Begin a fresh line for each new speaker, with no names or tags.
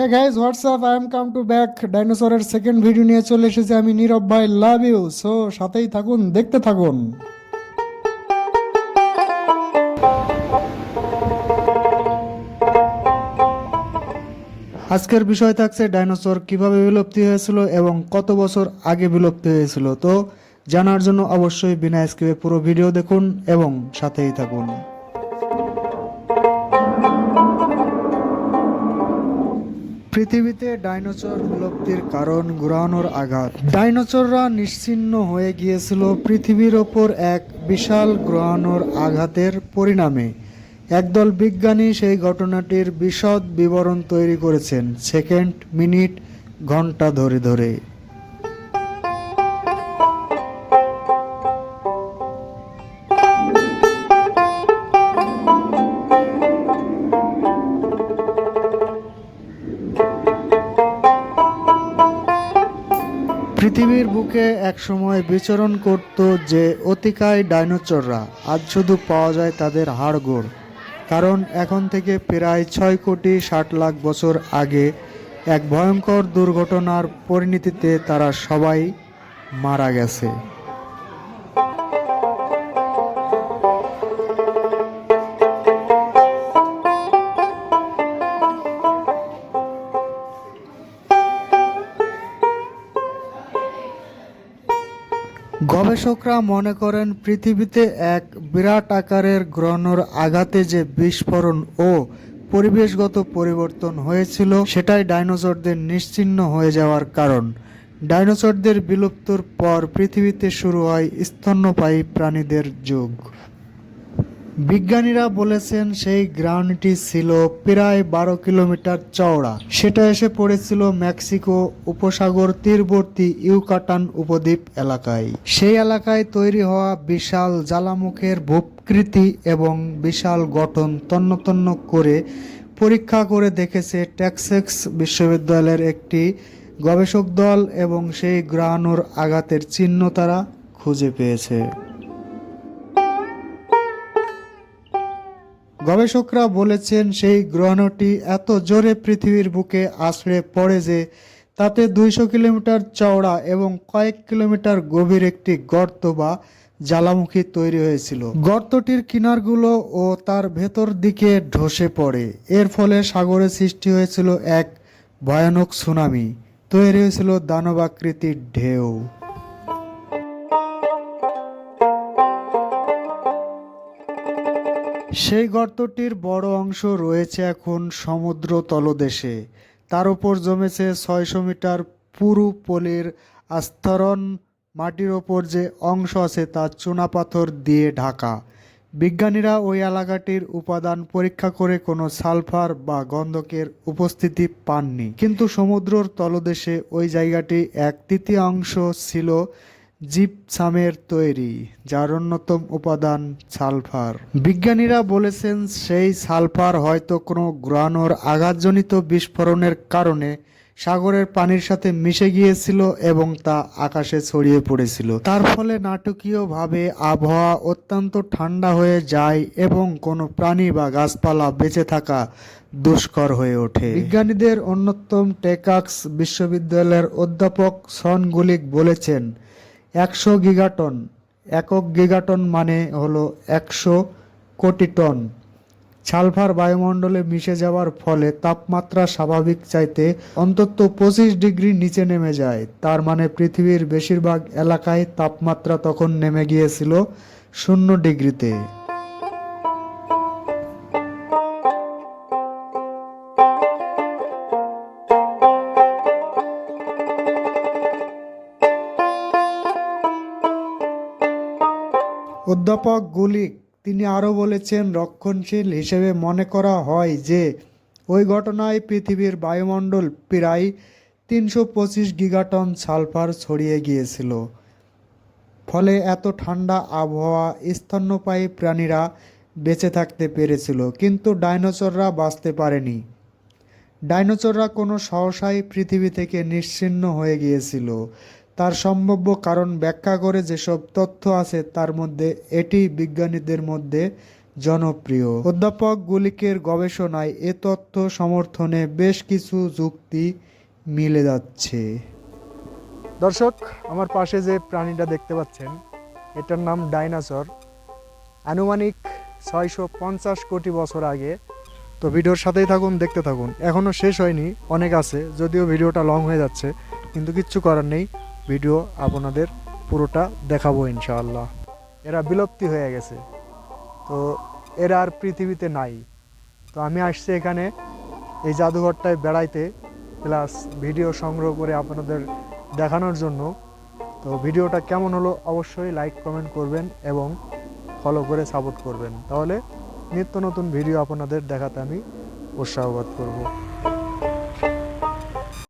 Hey guys WhatsApp I am come to back ডাইনোসরের second video নিয়ে চলে এসেছি আমি নীরব ভাই লাভ ইউ সো সাথেই থাকুন, দেখতে থাকুন। আজকের বিষয় থাকছে ডাইনোসর কীভাবে বিলুপ্তি হয়েছিল এবং কত বছর আগে বিলুপ্তি হয়েছিল। তো, জানার জন্য অবশ্যই বিনা স্কিপে পুরো ভিডিও দেখুন এবং সাথেই থাকুন। পৃথিবীতে ডাইনোসর বিলুপ্তির কারণ ঘুরানোর আঘাত। ডাইনোসররা নিশ্চিন্ন হয়ে গিয়েছিল পৃথিবীর ওপর এক বিশাল গ্রহাণুর আঘাতের পরিণামে। একদল বিজ্ঞানী সেই ঘটনাটির বিশদ বিবরণ তৈরি করেছেন সেকেন্ড মিনিট ঘণ্টা ধরে ধরে। পৃথিবীর বুকে এক সময় বিচরণ করত যে অতিকায় ডাইনোচররা। আজ শুধু পাওয়া যায় তাদের হাড়গোড়। কারণ এখন থেকে প্রায় ছয় কোটি ষাট লাখ বছর আগে এক ভয়ঙ্কর দুর্ঘটনার পরিণতিতে তারা সবাই মারা গেছে। গবেষকরা মনে করেন পৃথিবীতে এক বিরাট আকারের গ্রহণর আঘাতে যে বিস্ফোরণ ও পরিবেশগত পরিবর্তন হয়েছিল, সেটাই ডাইনোসরদের নিশ্চিহ্ন হয়ে যাওয়ার কারণ। ডাইনোসরদের বিলুপ্তর পর পৃথিবীতে শুরু হয় স্তন্যপায়ী প্রাণীদের যুগ। বিজ্ঞানীরা বলেছেন সেই গ্রাউন্ডটি ছিল প্রায় বারো কিলোমিটার চওড়া। সেটা এসে পড়েছিল মেক্সিকো উপসাগর তীরবর্তী ইউকাটান উপদ্বীপ এলাকায়। সেই এলাকায় তৈরি হওয়া বিশাল জ্বালামুখের ভূকৃতি এবং বিশাল গঠন তন্ন তন্ন করে পরীক্ষা করে দেখেছে টেক্সাস বিশ্ববিদ্যালয়ের একটি গবেষক দল এবং সেই গ্রহাণুর আঘাতের চিহ্ন তারা খুঁজে পেয়েছে। গবেষকরা বলেছেন, সেই গ্রহণটি এত জোরে পৃথিবীর বুকে আছড়ে পড়ে যে তাতে দুইশো কিলোমিটার চওড়া এবং কয়েক কিলোমিটার গভীর একটি গর্ত বা জ্বালামুখী তৈরি হয়েছিল। গর্তটির কিনারগুলো ও তার ভেতর দিকে ধসে পড়ে। এর ফলে সাগরে সৃষ্টি হয়েছিল এক ভয়ানক সুনামি। তৈরি হয়েছিল দানবাকৃতির ঢেউ। সেই গর্তটির বড় অংশ রয়েছে এখন সমুদ্র তলদেশে। তার উপর জমেছে ছয়শো মিটার পুরু পলির আস্তরণ। মাটির ওপর যে অংশ আছে তা চুনাপাথর দিয়ে ঢাকা। বিজ্ঞানীরা ওই এলাকাটির উপাদান পরীক্ষা করে কোনো সালফার বা গন্ধকের উপস্থিতি পাননি। কিন্তু সমুদ্রর তলদেশে ওই জায়গাটি এক তৃতীয়াংশ ছিল জিপসামের তৈরি, যার অন্যতম উপাদান সালফার। বিজ্ঞানীরা বলেছেন, সেই সালফার হয়তো কোনো গ্রহাণুর আঘাতজনিত বিস্ফোরণের কারণে সাগরের পানির সাথে মিশে গিয়েছিল এবং তা আকাশে ছড়িয়ে পড়েছিল। তার ফলে নাটকীয়ভাবে আবহাওয়া অত্যন্ত ঠান্ডা হয়ে যায় এবং কোনো প্রাণী বা গাছপালা বেঁচে থাকা দুষ্কর হয়ে ওঠে। বিজ্ঞানীদের অন্যতম টেকাক্স বিশ্ববিদ্যালয়ের অধ্যাপক সন গুলিক বলেছেন একশো গিগাটন। একক গিগাটন মানে হলো একশো কোটি টন। সালফার বায়ুমণ্ডলে মিশে যাওয়ার ফলে তাপমাত্রা স্বাভাবিক চাইতে অন্তত পঁচিশ ডিগ্রি নিচে নেমে যায়। তার মানে পৃথিবীর বেশিরভাগ এলাকায় তাপমাত্রা তখন নেমে গিয়েছিল শূন্য ডিগ্রিতে। অধ্যাপক গুলিক তিনি আরও বলেছেন, রক্ষণশীল হিসেবে মনে করা হয় যে, ওই ঘটনায় পৃথিবীর বায়ুমণ্ডল প্রায় তিনশো পঁচিশ গিগাটন সালফার ছড়িয়ে গিয়েছিল। ফলে এত ঠান্ডা আবহাওয়া স্তন্যপায়ী প্রাণীরা বেঁচে থাকতে পেরেছিল, কিন্তু ডাইনোসররা বাঁচতে পারেনি। ডাইনোসররা কোনো সহসাই পৃথিবী থেকে নিশ্চিহ্ন হয়ে গিয়েছিল। তার সম্ভাব্য কারণ ব্যাখ্যা করে যেসব তথ্য আছে তার মধ্যে এটি বিজ্ঞানীদের মধ্যে জনপ্রিয়। অধ্যাপক গুলিকের গবেষণায় এ তথ্য সমর্থনে বেশ কিছু যুক্তি মিলে যাচ্ছে।
দর্শক, আমার পাশে যে প্রাণীটা দেখতে পাচ্ছেন, এটার নাম ডাইনোসর। আনুমানিক ছয়শো পঞ্চাশ কোটি বছর আগে। তো ভিডিওর সাথেই থাকুন, দেখতে থাকুন। এখনও শেষ হয়নি, অনেক আছে, যদিও ভিডিওটা লং হয়ে যাচ্ছে, কিন্তু কিচ্ছু করার নেই। ভিডিও আপনাদের পুরোটা দেখাবো ইনশাআল্লাহ। এরা বিলুপ্তি হয়ে গেছে। তো এরা আর পৃথিবীতে নাই। তো আমি আসছি এখানে এই জাদুঘরটায় বেড়াইতে, প্লাস ভিডিও সংগ্রহ করে আপনাদের দেখানোর জন্য। তো ভিডিওটা কেমন হলো অবশ্যই লাইক, কমেন্ট করবেন এবং ফলো করে সাপোর্ট করবেন। তাহলে নিত্য নতুন ভিডিও আপনাদের দেখাতে আমি উৎসাহবাদ করব।